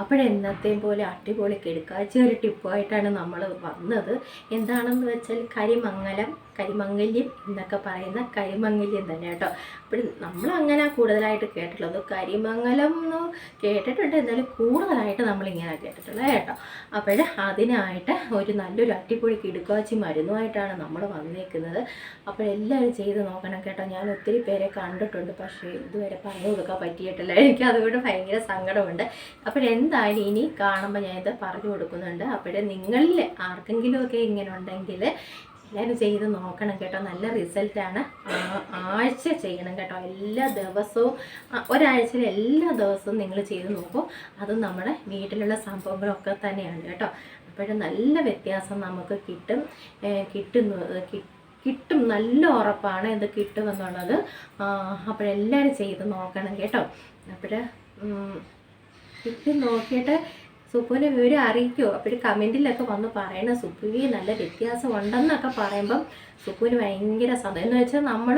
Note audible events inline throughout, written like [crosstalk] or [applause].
അപ്പോഴെന്നത്തെയും പോലെ അടിപൊളി കിടക്കാഴ്ച ഒരു ടിപ്പായിട്ടാണ് നമ്മൾ വന്നത്. എന്താണെന്ന് വെച്ചാൽ കരിമംഗലം കരിമംഗല്യം എന്നൊക്കെ പറയുന്ന കരിമംഗല്യം തന്നെ കേട്ടോ. അപ്പോൾ നമ്മൾ അങ്ങനെ കൂടുതലായിട്ട് കേട്ടിട്ടുള്ളത് കരിമംഗലം എന്ന് കേട്ടിട്ടുണ്ട്. എന്നാലും കൂടുതലായിട്ട് നമ്മളിങ്ങനെ കേട്ടിട്ടുള്ളത് കേട്ടോ. അപ്പോൾ അതിനായിട്ട് ഒരു നല്ലൊരു അടിപൊളി കിടുക്കാച്ചി മരുന്നുമായിട്ടാണ് നമ്മൾ വന്നേക്കുന്നത്. അപ്പോൾ എല്ലാവരും ചെയ്ത് നോക്കണം കേട്ടോ. ഞാൻ ഒത്തിരി പേരെ കണ്ടിട്ടുണ്ട്. പക്ഷേ ഇതുവരെ പറഞ്ഞു കൊടുക്കാൻ പറ്റിയിട്ടില്ല. എനിക്ക് അതുകൊണ്ട് ഭയങ്കര സങ്കടമുണ്ട്. അപ്പോൾ എന്തായാലും ഇനി കാണുമ്പോൾ ഞാൻ ഇത് പറഞ്ഞു കൊടുക്കുന്നുണ്ട്. അപ്പോഴേ നിങ്ങളിൽ ആർക്കെങ്കിലുമൊക്കെ ഇങ്ങനെ ഉണ്ടെങ്കിൽ എല്ലാവരും ചെയ്ത് നോക്കണം കേട്ടോ. നല്ല റിസൾട്ടാണ് ആഴ്ച ചെയ്യണം കേട്ടോ. എല്ലാ ദിവസവും ഒരാഴ്ചയിൽ എല്ലാ ദിവസവും നിങ്ങൾ ചെയ്ത് നോക്കും. അത് നമ്മുടെ വീട്ടിലുള്ള സംഭവങ്ങളൊക്കെ തന്നെയാണ് കേട്ടോ. അപ്പോഴും നല്ല വ്യത്യാസം നമുക്ക് കിട്ടും. കിട്ടുന്നു കിട്ടും. നല്ല ഉറപ്പാണ് ഇത് കിട്ടുമെന്നുള്ളത്. അപ്പോഴെല്ലാവരും ചെയ്ത് നോക്കണം കേട്ടോ. അപ്പോൾ കിട്ടി നോക്കിയിട്ട് സുപ്പുവിനെ വിവരം അറിയിക്കുമോ അപ്പോൾ ഒരു കമന്റിലൊക്കെ വന്ന് പറയണം സുപ്പുവി നല്ല വ്യത്യാസം ഉണ്ടെന്നൊക്കെ പറയുമ്പം സുപ്പുവിന് ഭയങ്കര സന്തോഷം എന്ന് വെച്ചാൽ നമ്മൾ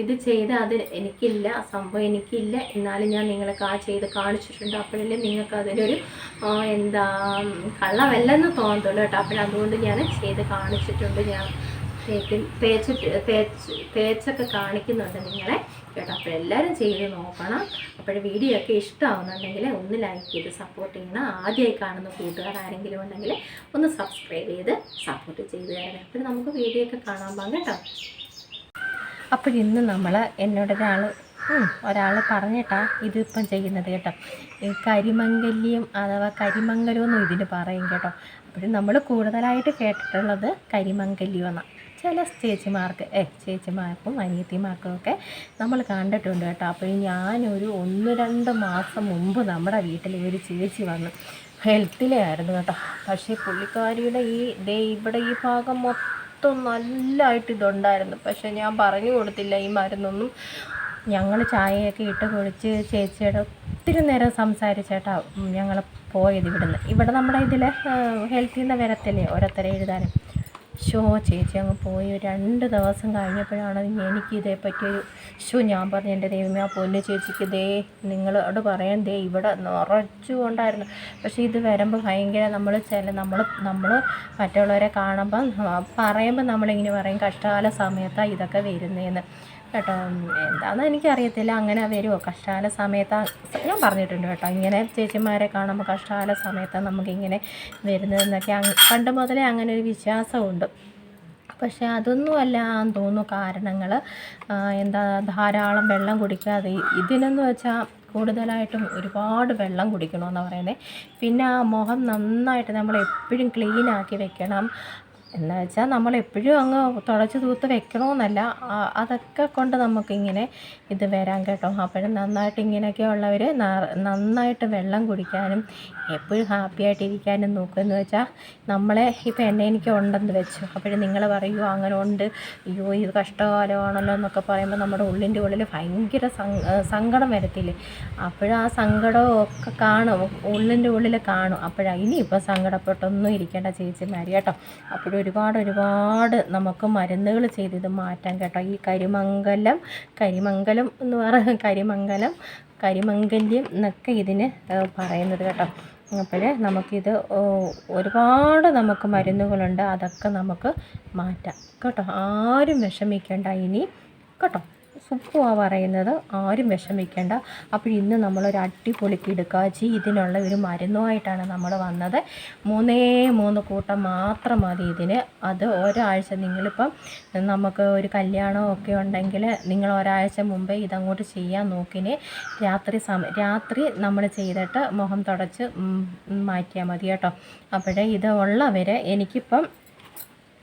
ഇത് ചെയ്ത് അത് എനിക്കില്ല സംഭവം എനിക്കില്ല. എന്നാലും ഞാൻ നിങ്ങൾക്ക് ആ ചെയ്ത് കാണിച്ചിട്ടുണ്ട്. അപ്പോഴല്ലേ നിങ്ങൾക്ക് അതിനൊരു എന്താ കള്ളമല്ലെന്ന് തോന്നത്തുള്ളൂ കേട്ടോ. അപ്പോഴതുകൊണ്ട് ഞാൻ ചെയ്ത് കാണിച്ചിട്ടുണ്ട്. ഞാൻ തേച്ചിട്ട് തേച്ച് തേച്ചൊക്കെ കാണിക്കുന്നുണ്ട് നിങ്ങളെ. കേട്ടോ അപ്പോൾ എല്ലാവരും ചെയ്ത് നോക്കണം. അപ്പോൾ വീഡിയോ ഒക്കെ ഇഷ്ടമാവുന്നുണ്ടെങ്കിൽ ഒന്ന് ലൈക്ക് ചെയ്ത് സപ്പോർട്ട് ചെയ്യണം. ആദ്യമായി കാണുന്ന കൂട്ടുകാർ ആരെങ്കിലും ഉണ്ടെങ്കിൽ ഒന്ന് സബ്സ്ക്രൈബ് ചെയ്ത് സപ്പോർട്ട് ചെയ്ത് തരണം. അപ്പോൾ നമുക്ക് വീഡിയോ ഒക്കെ കാണാൻ പോകാം കേട്ടോ. അപ്പോൾ ഇന്ന് നമ്മൾ എന്നോട് ഒരാൾ ഒരാൾ പറഞ്ഞിട്ടാ ഇതിപ്പം ചെയ്യുന്നത് കേട്ടോ. ഈ കരിമംഗല്യം അഥവാ കരിമംഗലം എന്നും ഇതിന് പറയും കേട്ടോ. അപ്പോഴും നമ്മൾ കൂടുതലായിട്ട് കേട്ടിട്ടുള്ളത് കരിമംഗല്യം എന്നാണ് ചില ചേച്ചിമാർക്ക് ഏ ചേച്ചിമാർക്കും അനിയത്തിമാർക്കും ഒക്കെ നമ്മൾ കണ്ടിട്ടുണ്ട് കേട്ടോ. അപ്പോൾ ഞാനൊരു ഒന്ന് രണ്ട് മാസം മുമ്പ് നമ്മുടെ വീട്ടിൽ ഒരു ചേച്ചി വന്നു. ഹെൽത്തിലെ ആയിരുന്നു കേട്ടോ. പക്ഷേ പുള്ളിക്കാരിയുടെ ഈ ദേ ഇവിടെ ഈ ഭാഗം മൊത്തം നല്ലതായിട്ട് ഇതുണ്ടായിരുന്നു. പക്ഷേ ഞാൻ പറഞ്ഞു കൊടുത്തില്ല ഈ മരുന്നൊന്നും. ഞങ്ങൾ ചായയൊക്കെ ഇട്ട് കുഴിച്ച് ചേച്ചിയുടെ ഒത്തിരി നേരം സംസാരിച്ചേട്ടാ ഞങ്ങൾ പോയത് ഇവിടുന്ന്. ഇവിടെ നമ്മുടെ ഇതിൽ ഹെൽത്തിൽ നിന്ന് വരത്തില്ലേ ഓരോരുത്തരെ എഴുതാനും. ഷോ ചേച്ചി അങ്ങ് പോയി. രണ്ട് ദിവസം കഴിഞ്ഞപ്പോഴാണ് എനിക്ക് പറ്റിയൊരു ഷോ ഞാൻ പറഞ്ഞു എന്റെ ദൈവമേ ആ പൊന്നു ചേച്ചിക്ക് ദേ നിങ്ങളോട് പറയാൻ ദേ ഇവിടെ നിറച്ചുകൊണ്ടായിരുന്നു. പക്ഷേ ഇത് വരുമ്പോൾ ഭയങ്കര നമ്മൾ ചില നമ്മൾ നമ്മൾ മറ്റുള്ളവരെ കാണുമ്പം പറയുമ്പോൾ നമ്മളിങ്ങനെ പറയും കഷ്ടകാല സമയത്താണ് ഇതൊക്കെ വരുന്നതെന്ന് കേട്ടോ. എന്താണെന്ന് എനിക്കറിയത്തില്ല. അങ്ങനെ വരുമോ കഷ്ടകാല സമയത്ത് ഞാൻ പറഞ്ഞിട്ടുണ്ട് കേട്ടോ. ഇങ്ങനെ ചേച്ചിമാരെ കാണുമ്പോൾ കഷ്ടകാല സമയത്താണ് നമുക്കിങ്ങനെ വരുന്നതെന്നൊക്കെ. പണ്ട് മുതലേ അങ്ങനെ ഒരു വിശ്വാസമുണ്ട്. പക്ഷേ അതൊന്നുമല്ല എന്ന് തോന്നുന്നു കാരണങ്ങൾ എന്താ ധാരാളം വെള്ളം കുടിക്കാതെ ഇതിനെന്ന് വെച്ചാൽ കൂടുതലായിട്ടും ഒരുപാട് വെള്ളം കുടിക്കണമെന്ന് പറയുന്നത് പിന്നെ ആ മുഖം നന്നായിട്ട് നമ്മൾ എപ്പോഴും ക്ലീൻ ആക്കി വെക്കണം. എന്ന് വെച്ചാൽ നമ്മൾ എപ്പോഴും അങ്ങ് തുടച്ച് തൂത്ത് വെക്കണമെന്നല്ല അതൊക്കെ കൊണ്ട് നമുക്കിങ്ങനെ ഇത് വരാൻ കേട്ടോ. അപ്പോഴും നന്നായിട്ട് ഇങ്ങനെയൊക്കെ ഉള്ളവർ നന്നായിട്ട് വെള്ളം കുടിക്കാനും എപ്പോഴും ഹാപ്പി ആയിട്ടിരിക്കാനും നോക്കുമെന്ന് വെച്ചാൽ നമ്മളെ ഇപ്പം എന്നെ എനിക്ക് ഉണ്ടെന്ന് വെച്ചു. അപ്പോഴും നിങ്ങൾ പറയുമോ അങ്ങനെ ഉണ്ട്. അയ്യോ ഇത് കഷ്ടകാലമാണല്ലോ എന്നൊക്കെ പറയുമ്പോൾ നമ്മുടെ ഉള്ളിന്റെ ഉള്ളിൽ ഭയങ്കര സങ്കടം വരത്തില്ലേ? അപ്പോഴും ആ സങ്കടമൊക്കെ കാണും. ഉള്ളിന്റെ ഉള്ളിൽ കാണും. അപ്പോഴാണ് ഇനിയിപ്പോൾ സങ്കടപ്പെട്ടൊന്നും ഇരിക്കേണ്ട ചേച്ചിമാർ കേട്ടോ. അപ്പോഴും ഒരുപാട് ഒരുപാട് നമുക്ക് മരുന്നുകൾ ചെയ്ത് ഇത് മാറ്റാൻ കേട്ടോ. ഈ കരിമംഗലം കരിമംഗലം എന്ന് പറയുന്ന കരിമംഗലം കരിമംഗല്യം എന്നൊക്കെ ഇതിന് പറയുന്നത് കേട്ടോ. അപ്പോൾ നമുക്കിത് ഒരുപാട് നമുക്ക് മരുന്നുകളുണ്ട്. അതൊക്കെ നമുക്ക് മാറ്റാം. കേട്ടോ. ആരും വിഷമിക്കേണ്ട ഇനി. കേട്ടോ. സുപ്പുവാ പറയുന്നത് ആരും വിഷമിക്കേണ്ട. അപ്പോൾ ഇന്ന് നമ്മളൊരു അടിപൊളി കിടുക്കാച്ചി. ഇതിനുള്ള ഒരു മരുന്നുമായിട്ടാണ് നമ്മൾ വന്നത്. മൂന്നേ മൂന്ന് കൂട്ടം മാത്രം മതി ഇതിന്. അത് ഒരാഴ്ച നിങ്ങളിപ്പം നമുക്ക് ഒരു കല്യാണം ഒക്കെ ഉണ്ടെങ്കിൽ നിങ്ങൾ ഒരാഴ്ച മുമ്പേ ഇതങ്ങോട്ട് ചെയ്യാൻ നോക്കിന്. രാത്രി സമ രാത്രി നമ്മൾ ചെയ്തിട്ട് മുഖം തുടച്ച് മാറ്റിയാൽ മതി കേട്ടോ. അപ്പോഴേ ഇത് ഉള്ളവർ എനിക്കിപ്പം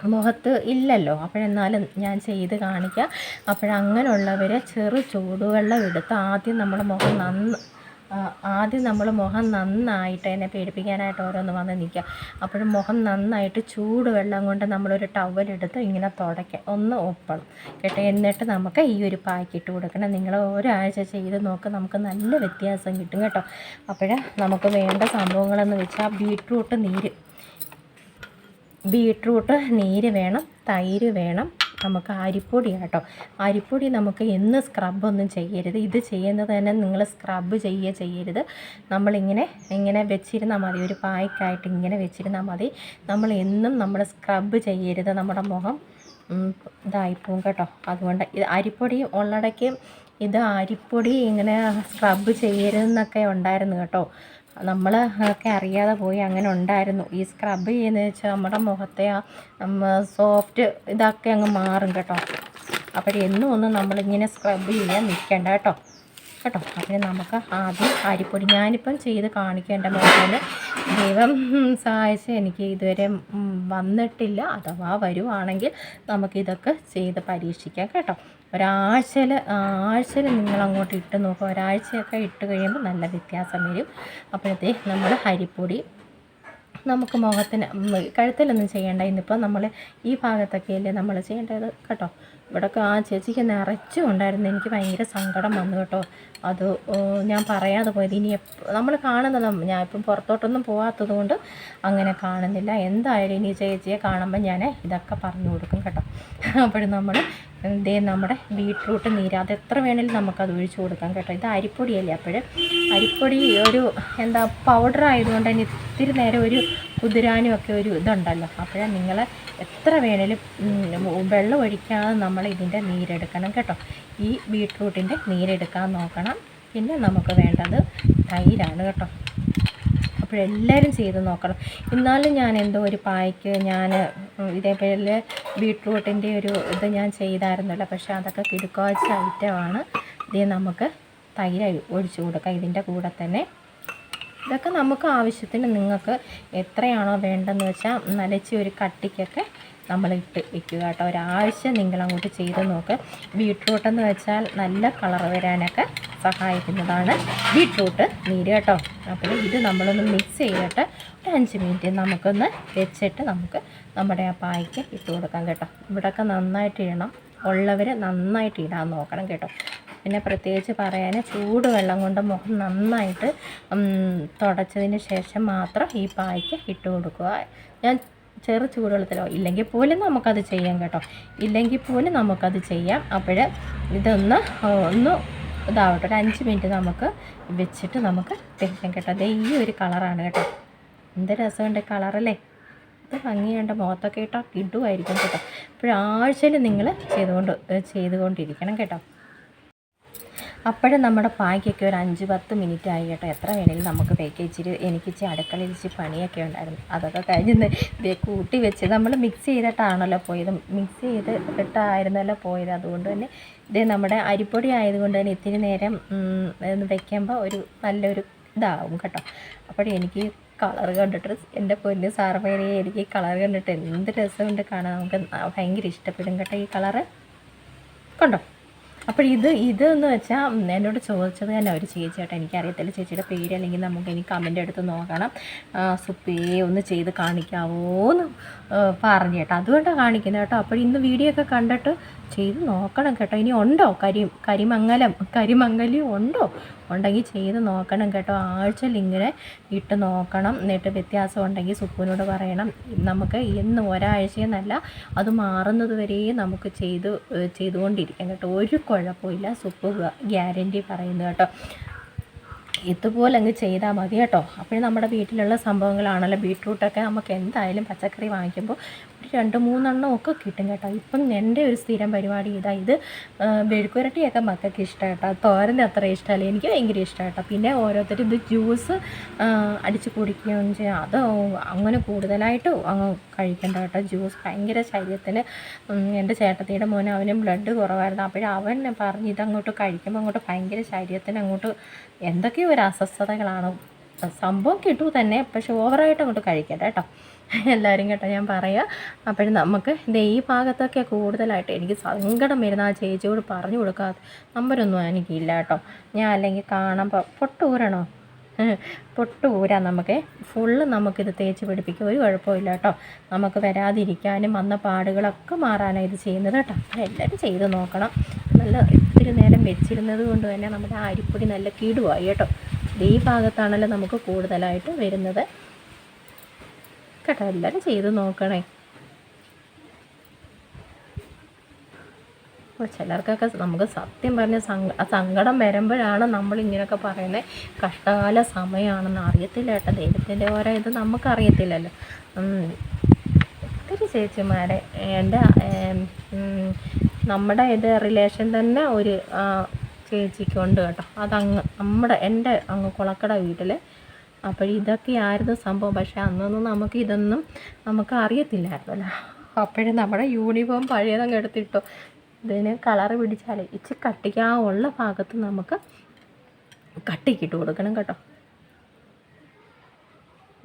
മുഖത്ത് ഇല്ലല്ലോ. അപ്പോഴെന്നാലും ഞാൻ ചെയ്ത് കാണിക്കാം. അപ്പോഴങ്ങനെയുള്ളവർ ചെറു ചൂടുവെള്ളം എടുത്ത് ആദ്യം നമ്മൾ മുഖം നന്ന് ആദ്യം നമ്മൾ മുഖം നന്നായിട്ട് എന്നെ പേടിപ്പിക്കാനായിട്ട് ഓരോന്ന് വന്ന് നിൽക്കുക. അപ്പോഴും മുഖം നന്നായിട്ട് ചൂട് വെള്ളം കൊണ്ട് നമ്മളൊരു ടവലെടുത്ത് ഇങ്ങനെ തുടയ്ക്കുക. ഒന്ന് ഒപ്പണം. കേട്ടോ? എന്നിട്ട് നമുക്ക് ഈ ഒരു പാക്കിട്ട് കൊടുക്കണം. നിങ്ങൾ ഒരാഴ്ച ചെയ്ത് നോക്ക്. നമുക്ക് നല്ല വ്യത്യാസം കിട്ടും കേട്ടോ. അപ്പോഴേ നമുക്ക് വേണ്ട സംഭവങ്ങളെന്ന് വെച്ചാൽ ബീട്രൂട്ട് നീര്. ബീട്രൂട്ട് നീര് വേണം തൈര് വേണം. നമുക്ക് അരിപ്പൊടി കേട്ടോ അരിപ്പൊടി നമുക്ക് എന്ന് സ്ക്രബൊന്നും ചെയ്യരുത്. ഇത് ചെയ്യുന്നത് തന്നെ നിങ്ങൾ സ്ക്രബ് ചെയ്യുക ചെയ്യരുത്. നമ്മളിങ്ങനെ ഇങ്ങനെ വെച്ചിരുന്നാൽ മതി. ഒരു പായ്ക്കായിട്ട് ഇങ്ങനെ വെച്ചിരുന്നാൽ മതി. നമ്മൾ എന്നും നമ്മൾ സ്ക്രബ് ചെയ്യരുത്. നമ്മുടെ മുഖം ഇതായിപ്പോവും കേട്ടോ. അതുകൊണ്ട് ഇത് അരിപ്പൊടി ഉള്ളടയ്ക്ക് ഇത് അരിപ്പൊടി ഇങ്ങനെ സ്ക്രബ് ചെയ്യരുതെന്നൊക്കെ ഉണ്ടായിരുന്നു കേട്ടോ. നമ്മൾ ഒക്കെ അറിയാതെ പോയി അങ്ങനെ ഉണ്ടായിരുന്നു. ഈ സ്ക്രബ് ചെയ്യുന്നത് വെച്ചാൽ നമ്മുടെ മുഖത്തെ ആ സോഫ്റ്റ് ഇതൊക്കെ അങ്ങ് മാറും കേട്ടോ. അപ്പോൾ എന്നും ഒന്നും നമ്മളിങ്ങനെ സ്ക്രബ് ചെയ്യാൻ നിൽക്കണ്ട കേട്ടോ. കേട്ടോ? അപ്പം നമുക്ക് ആദ്യം അരിപ്പൊടി ഞാനിപ്പം ചെയ്ത് കാണിക്കേണ്ട മുഖത്തിൽ ദൈവം സഹായിച്ച് എനിക്ക് ഇതുവരെ വന്നിട്ടില്ല. അഥവാ വരുവാണെങ്കിൽ നമുക്കിതൊക്കെ ചെയ്ത് പരീക്ഷിക്കാം കേട്ടോ. ഒരാഴ്ചയിൽ ആഴ്ചയിൽ നിങ്ങൾ അങ്ങോട്ട് ഇട്ട് നോക്കുക. ഒരാഴ്ചയൊക്കെ ഇട്ട് കഴിയുമ്പോൾ നല്ല വ്യത്യാസം വരും. അപ്പോഴത്തേ നമ്മൾ അരിപ്പൊടി നമുക്ക് മുഖത്തിന് കഴുത്തിലൊന്നും ചെയ്യേണ്ട. ഇന്നിപ്പോൾ നമ്മൾ ഈ ഭാഗത്തൊക്കെയല്ലേ നമ്മൾ ചെയ്യേണ്ടത് കേട്ടോ? ഇവിടെയൊക്കെ ആ ചേച്ചിക്ക് നിറച്ചും ഉണ്ടായിരുന്നു. എനിക്ക് ഭയങ്കര സങ്കടം വന്നു കേട്ടോ. അത് ഞാൻ പറയാതെ പോയത്. ഇനി നമ്മൾ കാണുന്നത് ഞാൻ ഇപ്പം പുറത്തോട്ടൊന്നും പോകാത്തത് കൊണ്ട് അങ്ങനെ കാണുന്നില്ല. എന്തായാലും ഇനി ചേച്ചിയെ കാണുമ്പോൾ ഞാൻ ഇതൊക്കെ പറഞ്ഞു കൊടുക്കും കേട്ടോ. അപ്പോഴും നമ്മൾ ഇതേ നമ്മുടെ ബീട്രൂട്ട് നീര്. അത് എത്ര വേണേലും നമുക്കത് ഒഴിച്ചു കൊടുക്കാം കേട്ടോ. ഇത് അരിപ്പൊടിയല്ലേ അപ്പോൾ അരിപ്പൊടി ഒരു എന്താ പൗഡർ ആയതുകൊണ്ട് തന്നെ ഇത്തിരി നേരം ഒരു കുതിരാനും ഒക്കെ ഒരു ഇതുണ്ടല്ലോ. അപ്പോഴാണ് നിങ്ങൾ എത്ര വേണേലും വെള്ളം ഒഴിക്കാതെ നമ്മൾ ഇതിന്റെ നീരെടുക്കണം കേട്ടോ. ഈ ബീട്രൂട്ടിന്റെ നീരെടുക്കാൻ നോക്കണം. പിന്നെ നമുക്ക് വേണ്ടത് തൈരാണ് കേട്ടോ. അപ്പോഴെല്ലാവരും ചെയ്ത് നോക്കണം. എന്നാലും ഞാൻ എന്തോ ഒരു പായ്ക്ക് ഞാൻ ഇതേപോലെ ബീട്രൂട്ടിന്റെ ഒരു ഇത് ഞാൻ ചെയ്തായിരുന്നല്ലോ. പക്ഷെ അതൊക്കെ കിടുക്കാച്ച ഐറ്റമാണ് ഇത് നമുക്ക് തൈര് ഒഴിച്ചു കൊടുക്കാം. ഇതിന്റെ കൂടെ തന്നെ ഇതൊക്കെ നമുക്ക് ആവശ്യത്തിന് നിങ്ങൾക്ക് എത്രയാണോ വേണ്ടതെന്ന് വെച്ചാൽ നനച്ച് ഒരു കട്ടിക്കൊക്കെ നമ്മൾ ഇട്ട് വെക്കുക കേട്ടോ. ഒരാഴ്ച നിങ്ങൾ അങ്ങോട്ട് ചെയ്ത് നോക്ക്. ബീട്രൂട്ട് എന്ന് വെച്ചാൽ നല്ല കളർ വരാനൊക്കെ സഹായിക്കുന്നതാണ് ബീട്രൂട്ട് നീര് കേട്ടോ. അപ്പോൾ ഇത് നമ്മളൊന്ന് മിക്സ് ചെയ്തിട്ട് ഒരു അഞ്ച് മിനിറ്റ് നമുക്കൊന്ന് വെച്ചിട്ട് നമുക്ക് നമ്മുടെ ആ പായ്ക്ക് ഇട്ട് കൊടുക്കാം കേട്ടോ. ഇവിടെയൊക്കെ നന്നായിട്ട് ഇടണം. ഉള്ളവർ നന്നായിട്ട് ഇടാൻ നോക്കണം കേട്ടോ. പിന്നെ പ്രത്യേകിച്ച് പറയാൻ ചൂടുവെള്ളം കൊണ്ട് മുഖം നന്നായിട്ട് തുടച്ചതിന് ശേഷം മാത്രം ഈ പായ്ക്ക് ഇട്ട് കൊടുക്കുക. ഞാൻ ചെറു ചൂടുവെള്ളത്തിലോ ഇല്ലെങ്കിൽ പോലും നമുക്കത് ചെയ്യാം കേട്ടോ. ഇല്ലെങ്കിൽ പോലും നമുക്കത് ചെയ്യാം. അപ്പോൾ ഇതൊന്ന് ഒന്ന് ഇതാവട്ടെ. ഒരു അഞ്ച് മിനിറ്റ് നമുക്ക് വെച്ചിട്ട് നമുക്ക് തേക്കാം കേട്ടോ. അതേ ഈ ഒരു കളറാണ് കേട്ടോ. എന്ത് രസമുണ്ട് കളറല്ലേ? ഇത് ഭംഗിയുണ്ട്. മുഖത്തൊക്കെ ഇട്ടാൽ കിടുമായിരിക്കും കേട്ടോ. ഇപ്പോഴാഴ്ചയിൽ നിങ്ങൾ ചെയ്തുകൊണ്ട് ചെയ്തുകൊണ്ടിരിക്കണം കേട്ടോ. അപ്പോഴും നമ്മുടെ പായ്ക്കൊക്കെ ഒരു അഞ്ച് പത്ത് മിനിറ്റ് ആയി കേട്ടോ. എത്ര വേണേലും നമുക്ക് ഇച്ചിരി എനിക്ക് ഇച്ചിരി അടുക്കളയിൽ ഇച്ചിരി പണിയൊക്കെ ഉണ്ടായിരുന്നു. അതൊക്കെ കഴിഞ്ഞ് ഇതേ കൂട്ടി വെച്ച് നമ്മൾ മിക്സ് ചെയ്തിട്ടാണല്ലോ പോയത്. മിക്സ് ചെയ്ത് ഇട്ടായിരുന്നല്ലോ പോയത്. അതുകൊണ്ട് തന്നെ ഇത് നമ്മുടെ അരിപ്പൊടി ആയതുകൊണ്ട് തന്നെ ഇത്തിരി നേരം വയ്ക്കുമ്പോൾ ഒരു നല്ലൊരു ഇതാവും കേട്ടോ. അപ്പോൾ എനിക്ക് കളർ കണ്ടിട്ട് എന്റെ പൊന്ന് സാറമ്മേനെ എനിക്ക് ഈ കളർ കണ്ടിട്ട് എന്ത് രസമുണ്ട് കാണാൻ. നമുക്ക് ഭയങ്കര ഇഷ്ടപ്പെടും കേട്ടോ ഈ കളറ്. കണ്ടോ? അപ്പോൾ ഇത് ഇത് എന്ന് വെച്ചാൽ എന്നോട് ചോദിച്ചത് തന്നെ ഒരു ചേച്ചി കേട്ടോ എനിക്കറിയത്തില്ല ചേച്ചിയുടെ പേര് അല്ലെങ്കിൽ നമുക്ക് ഇനി കമന്റ് എടുത്ത് നോക്കണം. സുപ്പേ ഒന്ന് ചെയ്ത് കാണിക്കാവോ എന്ന് പറഞ്ഞു കേട്ടോ. അതുകൊണ്ടാണ് കാണിക്കുന്നത് കേട്ടോ. അപ്പോൾ ഇന്ന് വീഡിയോ ഒക്കെ കണ്ടിട്ട് ചെയ്ത് നോക്കണം കേട്ടോ. ഇനി ഉണ്ടോ? കരി കരിമംഗലം കരിമംഗലി ഉണ്ടോ? ഉണ്ടെങ്കിൽ ചെയ്ത് നോക്കണം കേട്ടോ. ആഴ്ചയിൽ ഇങ്ങനെ ഇട്ട് നോക്കണം. എന്നിട്ട് വ്യത്യാസം ഉണ്ടെങ്കിൽ സുപ്പുവിനോട് പറയണം. നമുക്ക് ഇന്ന് ഒരാഴ്ചയെന്നല്ല അത് മാറുന്നത് വരെ നമുക്ക് ചെയ്ത് ചെയ്തുകൊണ്ടിരിക്കാം കേട്ടോ. ഒരു കുഴപ്പമില്ല സുപ്പ് ഗ്യാരന്റി പറയുന്നു കേട്ടോ. ഇതുപോലെ അങ്ങ് ചെയ്താൽ മതി കേട്ടോ. അപ്പോൾ നമ്മുടെ വീട്ടിലുള്ള സംഭവങ്ങളാണല്ലോ. ബീട്രൂട്ടൊക്കെ നമുക്ക് എന്തായാലും പച്ചക്കറി വാങ്ങിക്കുമ്പോൾ രണ്ട് മൂന്നെണ്ണം ഒക്കെ കിട്ടും കേട്ടോ. ഇപ്പം എന്റെ ഒരു സ്ഥിരം പരിപാടി ഇതാ ഇത്. വെഴുക്കുരട്ടിയൊക്കെ മക്കൾക്ക് ഇഷ്ടം കേട്ടോ. തോരൻ അത്ര ഇഷ്ടമല്ല. എനിക്ക് ഭയങ്കര ഇഷ്ടം കേട്ടോ. പിന്നെ ഓരോരുത്തർ ഇത് ജ്യൂസ് അടിച്ച് കുടിക്കുകയും ചെയ്യാം. അത് അങ്ങനെ കൂടുതലായിട്ട് അങ്ങ് കഴിക്കേണ്ട കേട്ടോ. ജ്യൂസ് ഭയങ്കര ശരീരത്തിന്. എന്റെ ചേട്ടത്തിയുടെ മോന് അവനും ബ്ലഡ് കുറവായിരുന്നു. അപ്പോഴും അവൻ പറഞ്ഞ് ഇതങ്ങോട്ട് കഴിക്കുമ്പോൾ അങ്ങോട്ട് ഭയങ്കര ശരീരത്തിന് അങ്ങോട്ട് എന്തൊക്കെയോ ഒരു അസ്വസ്ഥതകളാണ്. സംഭവം കിട്ടൂ തന്നെ. പക്ഷെ ഓവറായിട്ട് അങ്ങോട്ട് കഴിക്കട്ടെ കേട്ടോ. എല്ലാവരും കേട്ടോ ഞാൻ പറയാം. അപ്പോഴും നമുക്ക് ഇത് ഈ ഭാഗത്തൊക്കെ കൂടുതലായിട്ട് എനിക്ക് സങ്കടം വരുന്ന ആ ചേച്ചിയോട് പറഞ്ഞു കൊടുക്കാത്ത നമ്പരൊന്നും എനിക്കില്ല കേട്ടോ. ഞാൻ അല്ലെങ്കിൽ കാണുമ്പോൾ പൊട്ടൂരണോ പൊട്ടുപൂരാ നമുക്ക്. ഫുള്ള് നമുക്കിത് തേച്ച് പിടിപ്പിക്കുക ഒരു കുഴപ്പമില്ല കേട്ടോ. നമുക്ക് വരാതിരിക്കാനും വന്ന പാടുകളൊക്കെ മാറാനാണ് ഇത് ചെയ്യുന്നത് കേട്ടോ. അപ്പോൾ എല്ലാവരും ചെയ്ത് നോക്കണം. നല്ല ഒത്തിരി നേരം വെച്ചിരുന്നത് കൊണ്ട് തന്നെ നമ്മുടെ അരിപ്പൊടി നല്ല കിടുവായി കേട്ടോ. ഈ ഭാഗത്താണല്ലോ നമുക്ക് കൂടുതലായിട്ട് വരുന്നത്. കേട്ടോ എല്ലാവരും ചെയ്ത് നോക്കണേ. അപ്പോൾ ചിലർക്കൊക്കെ നമുക്ക് സത്യം പറഞ്ഞ സങ്ക സങ്കടം വരുമ്പോഴാണ് നമ്മൾ ഇങ്ങനെയൊക്കെ പറയുന്നത് കഷ്ടകാല സമയമാണെന്ന് അറിയത്തില്ല കേട്ടോ ദൈവത്തിന്റെ ഓരോ ഇത് നമുക്കറിയത്തില്ലല്ലോ. ഒത്തിരി ചേച്ചിമാരെ എന്റെ നമ്മുടെ ഇത് റിലേഷൻ തന്നെ ഒരു ചേച്ചിക്കുണ്ട് കേട്ടോ. അതങ്ങ് നമ്മുടെ എന്റെ അങ്ങ് കുളക്കട വീട്ടിൽ അപ്പോൾ ഇതൊക്കെയായിരുന്നു സംഭവം. പക്ഷേ അന്നൊന്നും നമുക്ക് ഇതൊന്നും നമുക്ക് അറിയത്തില്ലായിരുന്നല്ലോ. അപ്പോഴും നമ്മുടെ യൂണിഫോം പഴയതങ്ങ് എടുത്തിട്ടോ. ഇതിന് കളറ് പിടിച്ചാൽ ഇച്ചിരി കട്ടിക്കാനുള്ള ഭാഗത്ത് നമുക്ക് കട്ടിക്കിട്ട് കൊടുക്കണം കേട്ടോ.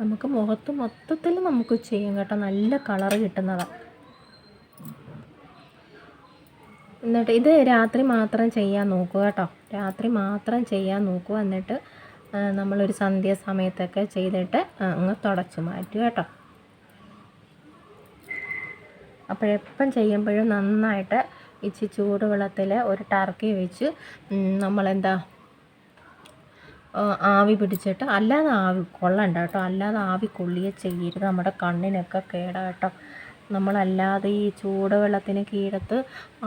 നമുക്ക് മുഖത്ത് മൊത്തത്തിൽ നമുക്ക് ചെയ്യാം കേട്ടോ. നല്ല കളറ് കിട്ടുന്നതാണ് എന്നിട്ട് ഇത് രാത്രി മാത്രം ചെയ്യാൻ നോക്കുക കേട്ടോ. രാത്രി മാത്രം ചെയ്യാൻ നോക്കുക എന്നിട്ട് നമ്മളൊരു സന്ധ്യ സമയത്തൊക്കെ ചെയ്തിട്ട് അങ്ങ് തുടച്ചു മാറ്റുക കേട്ടോ. അപ്പോഴെപ്പം ചെയ്യുമ്പോഴും നന്നായിട്ട് ഇച്ചി ചൂടുവെള്ളത്തിൽ ഒരു ടർക്കി വെച്ച് നമ്മളെന്താ ആവി പിടിച്ചിട്ട് അല്ലാതെ ആവി കൊള്ളണ്ട കേട്ടോ. അല്ലാതെ ആവി കൊള്ളിയെ ചെയ്യരുത്. നമ്മുടെ കണ്ണിനൊക്കെ കേടാ കേട്ടോ. നമ്മളല്ലാതെ ഈ ചൂടുവെള്ളത്തിന് കീഴത്ത്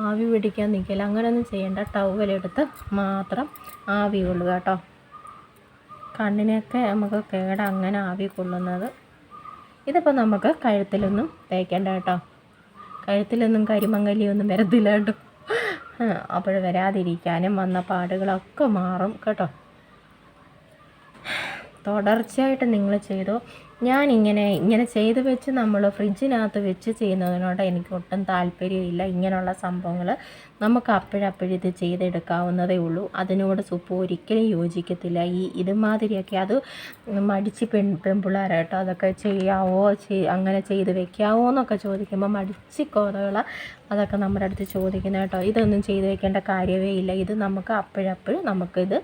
ആവി പിടിക്കാൻ നിൽക്കില്ല അങ്ങനെയൊന്നും ചെയ്യേണ്ട. ടവലെടുത്ത് മാത്രം ആവി കൊള്ളുക കേട്ടോ. കണ്ണിനൊക്കെ നമുക്ക് കേട അങ്ങനെ ആവി കൊള്ളുന്നത്. ഇതിപ്പോൾ നമുക്ക് കഴുത്തിലൊന്നും തേക്കേണ്ട കേട്ടോ. കഴുത്തിലൊന്നും കരിമങ്ങലിയൊന്നും വരത്തില്ല കേട്ടോ. അപ്പോൾ വരാതിരിക്കാനും വന്ന പാടുകളൊക്കെ മാറും കേട്ടോ. തുടർച്ചയായിട്ട് നിങ്ങൾ ചെയ്തോ. ഞാനിങ്ങനെ ഇങ്ങനെ ചെയ്ത് വെച്ച് നമ്മൾ ഫ്രിഡ്ജിനകത്ത് വെച്ച് ചെയ്യുന്നതിനോട് എനിക്ക് ഒട്ടും താല്പര്യമില്ല. ഇങ്ങനെയുള്ള സംഭവങ്ങൾ നമുക്ക് അപ്പോഴപ്പോഴും ഇത് ചെയ്തെടുക്കാവുന്നതേ ഉള്ളൂ. അതിനോട് സുപ്പ് ഒരിക്കലും യോജിക്കത്തില്ല. ഈ ഇതുമാതിരിയൊക്കെ അത് മടിച്ച് പെൺ പെൺപിള്ളേരായിട്ടോ അതൊക്കെ ചെയ്യാവോ ചെയ് അങ്ങനെ ചെയ്ത് വെക്കാവോ എന്നൊക്കെ ചോദിക്കുമ്പോൾ മടിച്ച് കോതകള അതൊക്കെ നമ്മുടെ അടുത്ത് ചോദിക്കുന്ന കേട്ടോ. ഇതൊന്നും ചെയ്ത് വെക്കേണ്ട കാര്യമേ ഇല്ല. ഇത് നമുക്ക് അപ്പോഴപ്പോഴും നമുക്കിത്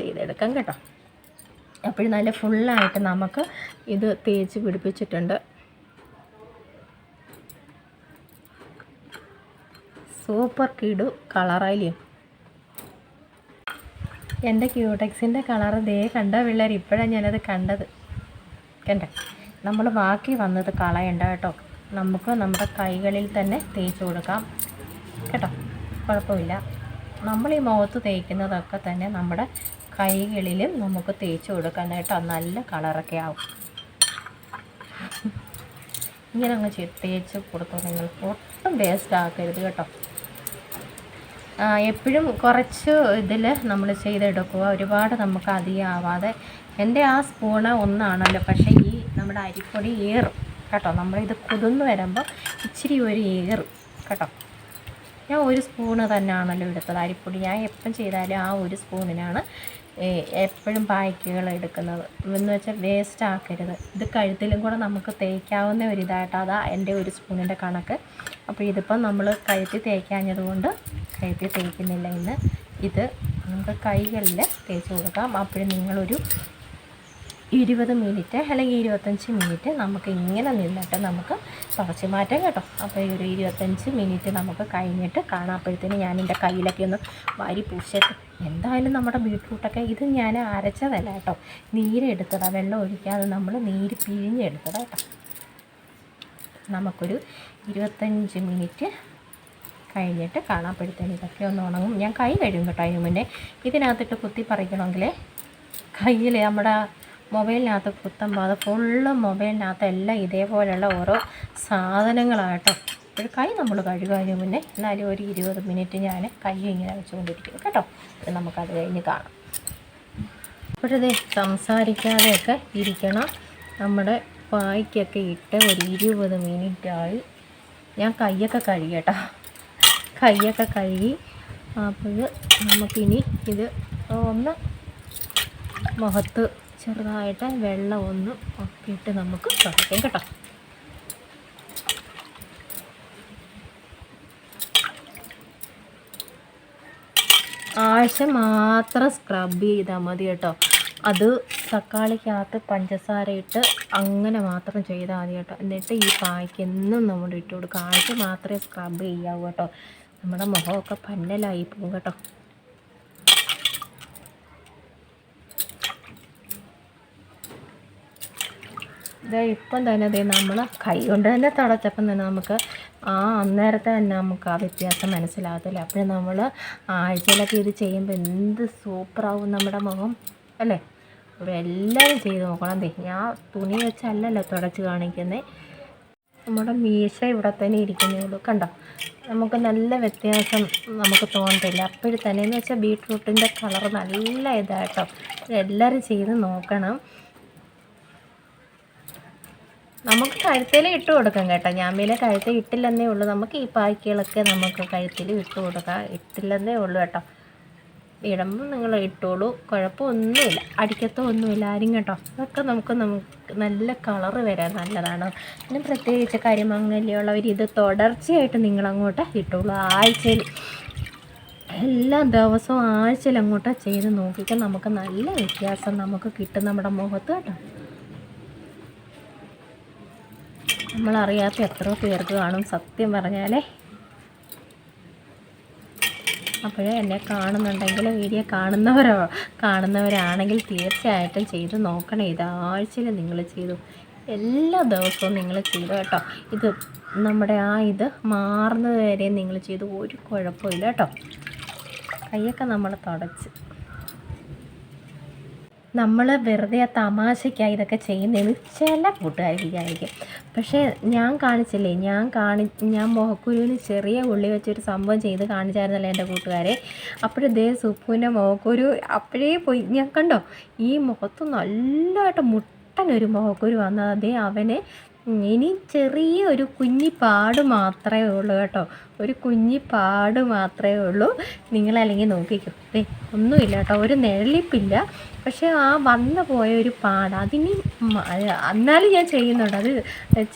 ചെയ്തെടുക്കാം കേട്ടോ. അപ്പോഴും നല്ല ഫുള്ളായിട്ട് നമുക്ക് ഇത് തേച്ച് പിടിപ്പിച്ചിട്ടുണ്ട്. സൂപ്പർ കിടു കളറായില്ലേ എന്റെ ക്യൂടെക്സിന്റെ കളറ് ദേ കണ്ട പിള്ളേർ? ഇപ്പോഴാണ് ഞാനത് കണ്ടത്. കണ്ട? നമ്മൾ ബാക്കി വന്നത് കളയണ്ട കേട്ടോ. നമുക്ക് നമ്മുടെ കൈകളിൽ തന്നെ തേച്ച് കൊടുക്കാം. കേട്ടോ? കുഴപ്പമില്ല. നമ്മൾ ഈ മുഖത്ത് തേക്കുന്നതൊക്കെ തന്നെ നമ്മുടെ കൈകളിലും നമുക്ക് തേച്ച് കൊടുക്കണം കേട്ടോ നല്ല കളറൊക്കെ ആവും. ഇങ്ങനെ അങ്ങ് തേച്ച് കൊടുത്തോ നിങ്ങൾ. ഒട്ടും വേസ്റ്റ് ആക്കരുത് കേട്ടോ. എപ്പോഴും കുറച്ച് ഇതിൽ നമ്മൾ ചെയ്തെടുക്കുക. ഒരുപാട് നമുക്ക് അധികമാവാതെ. എന്റെ ആ സ്പൂണ് ഒന്നാണല്ലോ പക്ഷേ ഈ നമ്മുടെ അരിപ്പൊടി ഏറും കേട്ടോ. നമ്മളിത് കുതിർന്ന് വരുമ്പോൾ ഇച്ചിരി ഒരു ഏറും കേട്ടോ. ഞാൻ ഒരു സ്പൂണ് തന്നെയാണല്ലോ എടുത്തത്. അരിപ്പൊടി ഞാൻ എപ്പം ചെയ്താലും ആ ഒരു സ്പൂണിനാണ് എപ്പോഴും പായ്ക്കുകൾ എടുക്കുന്നത്. എന്ന് വെച്ചാൽ വേസ്റ്റ് ആക്കരുത്. ഇത് കഴുത്തിലും കൂടെ നമുക്ക് തേക്കാവുന്ന ഒരു അതാ എന്റെ ഒരു സ്പൂണിന്റെ കണക്ക്. അപ്പോൾ ഇതിപ്പം നമ്മൾ കഴുത്തിൽ തേക്കാഞ്ഞത് കൊണ്ട് കഴുത്തിൽ തേക്കുന്നില്ല ഇന്ന്. ഇത് നമുക്ക് കൈകളിൽ തേച്ച് കൊടുക്കാം. അപ്പോഴും നിങ്ങളൊരു ഇരുപത് മിനിറ്റ് അല്ലെങ്കിൽ ഇരുപത്തഞ്ച് മിനിറ്റ് നമുക്ക് ഇങ്ങനെ നിന്നിട്ട് നമുക്ക് തുറച്ച് മാറ്റാം കേട്ടോ. അപ്പോൾ ഈ ഒരു ഇരുപത്തഞ്ച് മിനിറ്റ് നമുക്ക് കഴിഞ്ഞിട്ട് കാണാപ്പോഴത്തേന് ഞാൻ എന്റെ കയ്യിലൊക്കെ ഒന്ന് വാരി പൂശിട്ട് എന്തായാലും നമ്മുടെ ബീട്രൂട്ടൊക്കെ ഇത് ഞാൻ അരച്ചതല്ല കേട്ടോ. നീരെടുത്തതാണ് വെള്ളം ഒഴിക്കാതെ നമ്മൾ നീര് പിഴിഞ്ഞെടുത്തതാണ് കേട്ടോ. നമുക്കൊരു ഇരുപത്തഞ്ച് മിനിറ്റ് കഴിഞ്ഞിട്ട് കാണാപ്പോഴത്തേന് ഇതൊക്കെ ഒന്ന് ഉണങ്ങും. ഞാൻ കൈ കഴിയും കേട്ടോ അതിന് മുന്നേ. ഇതിനകത്തിട്ട് കുത്തി പറിക്കണമെങ്കിൽ കയ്യിൽ നമ്മുടെ മൊബൈലിനകത്ത് കുത്തം പാത ഫുള്ള് മൊബൈലിനകത്ത് എല്ലാം ഇതേപോലെയുള്ള ഓരോ സാധനങ്ങളാട്ടോ. ഒരു കൈ നമ്മൾ കഴുകാതിന് മുന്നേ എന്നാലും ഒരു ഇരുപത് മിനിറ്റ് ഞാൻ കൈ ഇങ്ങനെ വെച്ചുകൊണ്ടിരിക്കും കേട്ടോ. നമുക്കത് കഴിഞ്ഞ് കാണാം. അപ്പോഴതേ സംസാരിക്കാതെയൊക്കെ ഇരിക്കണം. നമ്മുടെ പായ്ക്കൊക്കെ ഇട്ട് ഒരു ഇരുപത് മിനിറ്റായി ഞാൻ കൈയൊക്കെ കഴുകട്ടോ കൈയൊക്കെ കഴുകി അപ്പോൾ നമുക്കിനി ഇത് ഒന്ന് മുഖത്ത് ചെറുതായിട്ട് വെള്ളം ഒന്ന് ഒക്കീട്ട് നമുക്ക് തുടയ്ക്കാം കേട്ടോ. ആഴ്ച മാത്രം സ്ക്രബ് ചെയ്താൽ മതി കേട്ടോ. അത് തക്കാളിക്കകത്ത് പഞ്ചസാര ഇട്ട് അങ്ങനെ മാത്രം ചെയ്താൽ മതി കേട്ടോ. എന്നിട്ട് ഈ പായ്ക്ക് എന്നും നമ്മൾ ഇട്ട് കൊടുക്കുക. ആഴ്ച മാത്രമേ സ്ക്രബ് ചെയ്യാവൂ കേട്ടോ. നമ്മുടെ മുഖമൊക്കെ പന്നലായി പോകും കേട്ടോ. ഇതാ ഇപ്പം തന്നെ അതേ നമ്മൾ കൈ കൊണ്ട് തന്നെ തുടച്ചപ്പം തന്നെ നമുക്ക് ആ അന്നേരത്തെ തന്നെ നമുക്ക് ആ വ്യത്യാസം മനസ്സിലാകത്തില്ല. അപ്പോഴും നമ്മൾ ആഴ്ചയിലൊക്കെ ഇത് ചെയ്യുമ്പോൾ എന്ത് സൂപ്പറാവും നമ്മുടെ മുഖം അല്ലേ? അപ്പോൾ എല്ലാവരും ചെയ്ത് നോക്കണം ഞാൻ തുണി വെച്ചല്ലല്ലോ തുടച്ച് കാണിക്കുന്നത് നമ്മുടെ മീശ ഇവിടെ തന്നെ ഇരിക്കുന്നേ ഉള്ളൂ. കണ്ടോ? നമുക്ക് നല്ല വ്യത്യാസം നമുക്ക് തോന്നത്തില്ല. അപ്പോഴത്തന്നെ എന്ന് വെച്ചാൽ ബീട്രൂട്ടിന്റെ കളർ നല്ല ഇതാട്ടോ. എല്ലാവരും ചെയ്ത് നോക്കണം. നമുക്ക് കഴുത്തിൽ ഇട്ട് കൊടുക്കാം കേട്ടോ. പിന്നെ കഴുത്തിൽ ഇട്ടില്ലെന്നേ ഉള്ളൂ. നമുക്ക് ഈ പായ്ക്കുകളൊക്കെ നമുക്ക് കഴുത്തിൽ ഇട്ട് കൊടുക്കാം. ഇട്ടില്ലെന്നേ ഉള്ളൂ കേട്ടോ. ഇടുമ്പോൾ നിങ്ങൾ ഇട്ടോളൂ. കുഴപ്പമൊന്നുമില്ല. അടിക്കത്തോ ഒന്നുമില്ല ആരും കേട്ടോ. അതൊക്കെ നമുക്ക് നമുക്ക് നല്ല കളറ് വരാൻ നല്ലതാണ്. പിന്നെ പ്രത്യേകിച്ച് കരിമങ്ങലിയുള്ളവർ ഇത് തുടർച്ചയായിട്ട് നിങ്ങളങ്ങോട്ട് ഇട്ടോളൂ. ആഴ്ചയിൽ എല്ലാ ദിവസവും ആഴ്ചയിൽ അങ്ങോട്ട് ചെയ്ത് നോക്കിക്കാൻ നമുക്ക് നല്ല വ്യത്യാസം നമുക്ക് കിട്ടും നമ്മുടെ മുഖത്ത് കേട്ടോ. നമ്മളറിയാത്ത എത്ര പേർക്ക് കാണും സത്യം പറഞ്ഞാലേ. അപ്പോൾ എന്നെ കാണുന്നുണ്ടെങ്കിൽ വീഡിയോ കാണുന്നവരോ കാണുന്നവരാണെങ്കിൽ തീർച്ചയായിട്ടും ചെയ്ത് നോക്കണേ. ഇത് ആഴ്ചയിൽ നിങ്ങൾ ചെയ്തു. എല്ലാ ദിവസവും നിങ്ങൾ ചെയ്തു കേട്ടോ. ഇത് നമ്മുടെ ആ ഇത് മാറുന്നത് വരെ നിങ്ങൾ ചെയ്തു. ഒരു കുഴപ്പമില്ല കേട്ടോ. കൈയൊക്കെ നമ്മൾ തുടച്ച്. നമ്മൾ വെറുതെ ആ തമാശയ്ക്കായി ഇതൊക്കെ ചെയ്യുന്നതെന്ന് ചില കൂട്ടുകാർ വിചാരിക്കും പക്ഷേ ഞാൻ കാണിച്ചില്ലേ ഞാൻ കാണി ഞാൻ മുഖക്കുരുവിന് ചെറിയ ഉള്ളി വെച്ചൊരു സംഭവം ചെയ്ത് കാണിച്ചായിരുന്നല്ലോ എന്റെ കൂട്ടുകാരെ. അപ്പോഴേ സുപ്പുവിന്റെ മുഖക്കുരു അപ്പോഴേ പോയി. ഞാൻ കണ്ടോ ഈ മുഖത്ത് നല്ലതായിട്ട് മുട്ടനൊരു മുഖക്കുരു വന്നത്. അവന് ഇനി ചെറിയ ഒരു കുഞ്ഞി പാട് മാത്രമേ ഉള്ളൂ കേട്ടോ. ഒരു കുഞ്ഞി പാട് മാത്രമേ ഉള്ളൂ. നിങ്ങളല്ലെങ്കിൽ നോക്കിക്കോ. ഏ ഒന്നുമില്ല കേട്ടോ. ഒരു നിഴലിപ്പില്ല പക്ഷേ ആ വന്നു പോയ ഒരു പാട്. അതിന് എന്നാലും ഞാൻ ചെയ്യുന്നുണ്ട്. അത്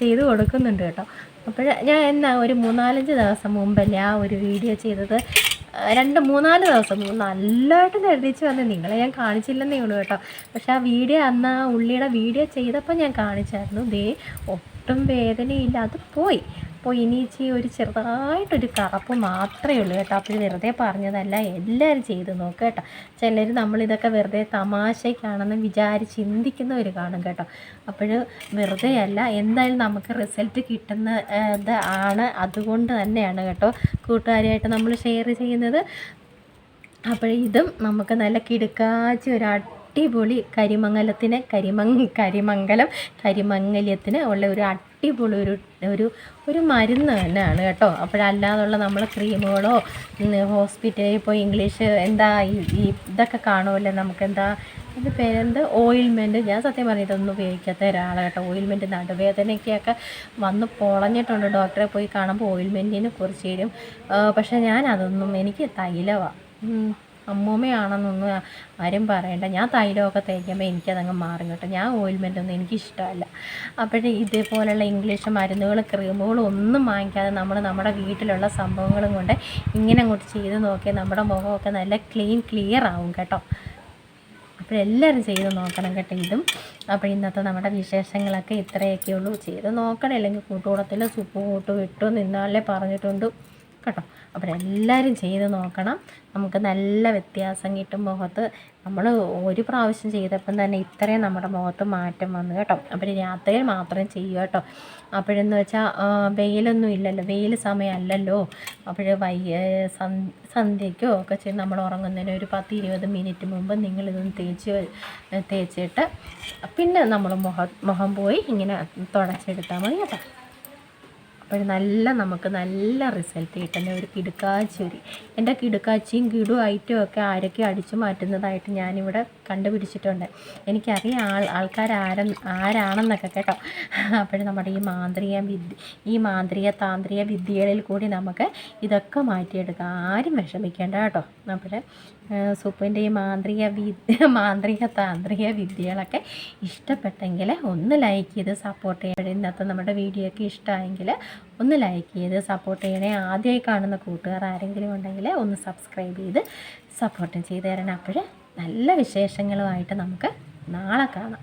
ചെയ്ത് കൊടുക്കുന്നുണ്ട് കേട്ടോ. അപ്പോൾ ഞാൻ എന്നാ ഒരു മൂന്നാലഞ്ച് ദിവസം മുമ്പല്ലേ ആ ഒരു വീഡിയോ ചെയ്തത്? രണ്ട് മൂന്നാൽ ദിവസം നല്ലതായിട്ട് നിർദ്ദിച്ച് വന്ന് നിങ്ങളെ ഞാൻ കാണിച്ചില്ലെന്നേ ഉള്ളൂ കേട്ടോ. പക്ഷെ ആ വീഡിയോ അന്ന് ആ ഉള്ളിയുടെ വീഡിയോ ചെയ്തപ്പോൾ ഞാൻ കാണിച്ചായിരുന്നു. ദേ ഒട്ടും വേദനയില്ല. അത് പോയി. അപ്പോൾ ഇനിയിച്ചി ഒരു ചെറുതായിട്ടൊരു കറപ്പ് മാത്രമേ ഉള്ളൂ കേട്ടോ. അപ്പോൾ വെറുതെ പറഞ്ഞതല്ല എല്ലാവരും ചെയ്ത് നോക്കുക കേട്ടോ. ചിലർ നമ്മളിതൊക്കെ വെറുതെ തമാശയ്ക്കാണെന്ന് വിചാരിച്ച് ചിന്തിക്കുന്നവർ കാണും കേട്ടോ. അപ്പോൾ വെറുതെ അല്ല എന്തായാലും നമുക്ക് റിസൾട്ട് കിട്ടുന്ന ഇത് ആണ് അതുകൊണ്ട് തന്നെയാണ് കേട്ടോ കൂട്ടുകാരിയായിട്ട് നമ്മൾ ഷെയർ ചെയ്യുന്നത്. അപ്പോൾ ഇതും നമുക്ക് നല്ല കിടുക്കാച്ചി ഒരു അടിപൊളി കരിമംഗലത്തിന് കരിമങ് കരിമംഗലം കരിമംഗല്യത്തിന് ഉള്ള ഒരു അടിപൊളി ഒരു ഒരു ഒരു മരുന്ന് തന്നെയാണ് കേട്ടോ. അപ്പോഴല്ലാതുള്ള നമ്മൾ ക്രീമുകളോ ഹോസ്പിറ്റലിൽ പോയി ഇംഗ്ലീഷ് എന്താ ഈ ഇതൊക്കെ കാണുമല്ലോ നമുക്ക് എന്താ അതിന്റെ പേരെന്ത്? ഓയിൽമെന്റ് ഞാൻ സത്യം പറഞ്ഞ ഇതൊന്നും ഉപയോഗിക്കാത്ത ഒരാളാണ് കേട്ടോ. ഓയിൽമെന്റ് നടുവേദനയ്ക്കൊക്കെ വന്ന് പൊളഞ്ഞിട്ടുണ്ട്. ഡോക്ടറെ പോയി കാണുമ്പോൾ ഓയിൽമെന്റിനെ കുറിച്ച് തരും. പക്ഷേ ഞാൻ അതൊന്നും എനിക്ക് തൈലമാണ് അമ്മൂമ്മയാണെന്നൊന്നും ആരും പറയണ്ട. ഞാൻ തൈലമൊക്കെ തേക്കുമ്പോൾ എനിക്കതങ്ങ് മാറും കേട്ടോ. ഞാൻ ഓയിൽമെന്റ് ഒന്നും എനിക്കിഷ്ടമല്ല. അപ്പോഴേ ഇതേപോലെയുള്ള ഇംഗ്ലീഷ് മരുന്നുകൾ ക്രീമുകളും ഒന്നും വാങ്ങിക്കാതെ നമ്മൾ നമ്മുടെ വീട്ടിലുള്ള സംഭവങ്ങളും കൊണ്ട് ഇങ്ങനെ അങ്ങോട്ട് ചെയ്ത് നോക്കിയാൽ നമ്മുടെ മുഖമൊക്കെ നല്ല ക്ലീൻ ക്ലിയർ ആവും കേട്ടോ. അപ്പോഴെല്ലാവരും ചെയ്ത് നോക്കണം കേട്ടോ ഇതും. അപ്പോൾ ഇന്നത്തെ നമ്മുടെ വിശേഷങ്ങളൊക്കെ ഇത്രയൊക്കെ ഉള്ളൂ ചെയ്ത് നോക്കണം. അല്ലെങ്കിൽ കൂട്ടുകൂടത്തിൽ സുപ്പ് കൂട്ട് വിട്ടു നിന്നാലേ പറഞ്ഞിട്ടുണ്ട്. കേട്ടോ. അപ്പോൾ എല്ലാവരും ചെയ്ത് നോക്കണം. നമുക്ക് നല്ല വ്യത്യാസം കിട്ടും മുഖത്ത്. നമ്മൾ ഒരു പ്രാവശ്യം ചെയ്തപ്പം തന്നെ ഇത്രയും നമ്മുടെ മുഖത്ത് മാറ്റം വന്നു കേട്ടോ. അപ്പോൾ രാത്രിയിൽ മാത്രം ചെയ്യുക കേട്ടോ. അപ്പോഴെന്ന് വെച്ചാൽ വെയിലൊന്നും ഇല്ലല്ലോ. വെയിൽ സമയമല്ലല്ലോ. അപ്പോൾ വൈ സന്ധ്യയ്ക്കോ ഒക്കെ ചെയ്ത് നമ്മൾ ഉറങ്ങുന്നതിന് ഒരു പത്ത് ഇരുപത് മിനിറ്റ് മുമ്പ് നിങ്ങളിതൊന്ന് തേച്ച് തേച്ചിട്ട് പിന്നെ നമ്മൾ മുഖം മുഖം പോയി ഇങ്ങനെ തുടച്ചെടുത്താൽ മതി കേട്ടോ. അപ്പോൾ നല്ല നമുക്ക് നല്ല റിസൾട്ട് കിട്ടുന്ന ഒരു കിടുക്കാച്ചൊരി എന്റെ കിടുക്കാച്ചിയും കിടു ഐറ്റവും ഒക്കെ ആരൊക്കെ അടിച്ചു മാറ്റുന്നതായിട്ട് ഞാനിവിടെ കണ്ടുപിടിച്ചിട്ടുണ്ട്. എനിക്കറിയാം ആൾ ആൾക്കാർ ആര ആരാണെന്നൊക്കെ കേട്ടോ. അപ്പോൾ നമ്മുടെ ഈ മാന്ത്രിക വിദ്യ ഈ മാന്ത്രിക താന്ത്രിക വിദ്യകളിൽ കൂടി നമുക്ക് ഇതൊക്കെ മാറ്റിയെടുക്കാം ആരും വിഷമിക്കേണ്ട കേട്ടോ. അപ്പോൾ സുപ്പിന്റെ ഈ മാന്ത്രിക വിദ്യ [laughs] മാന്ത്രിക താന്ത്രിക വിദ്യകളൊക്കെ ഇഷ്ടപ്പെട്ടെങ്കിൽ ഒന്ന് ലൈക്ക് ചെയ്ത് സപ്പോർട്ട് ചെയ്യണം. ഇന്നത്തെ നമ്മുടെ വീഡിയോ ഒക്കെ ഇഷ്ടമായെങ്കിൽ ഒന്ന് ലൈക്ക് ചെയ്ത് സപ്പോർട്ട് ചെയ്യണേ. ആദ്യമായി കാണുന്ന കൂട്ടുകാർ ആരെങ്കിലും ഉണ്ടെങ്കിൽ ഒന്ന് സബ്സ്ക്രൈബ് ചെയ്ത് സപ്പോർട്ടും ചെയ്ത് തരണം. അപ്പോൾ നല്ല വിശേഷങ്ങളുമായിട്ട് നമുക്ക് നാളെ കാണാം.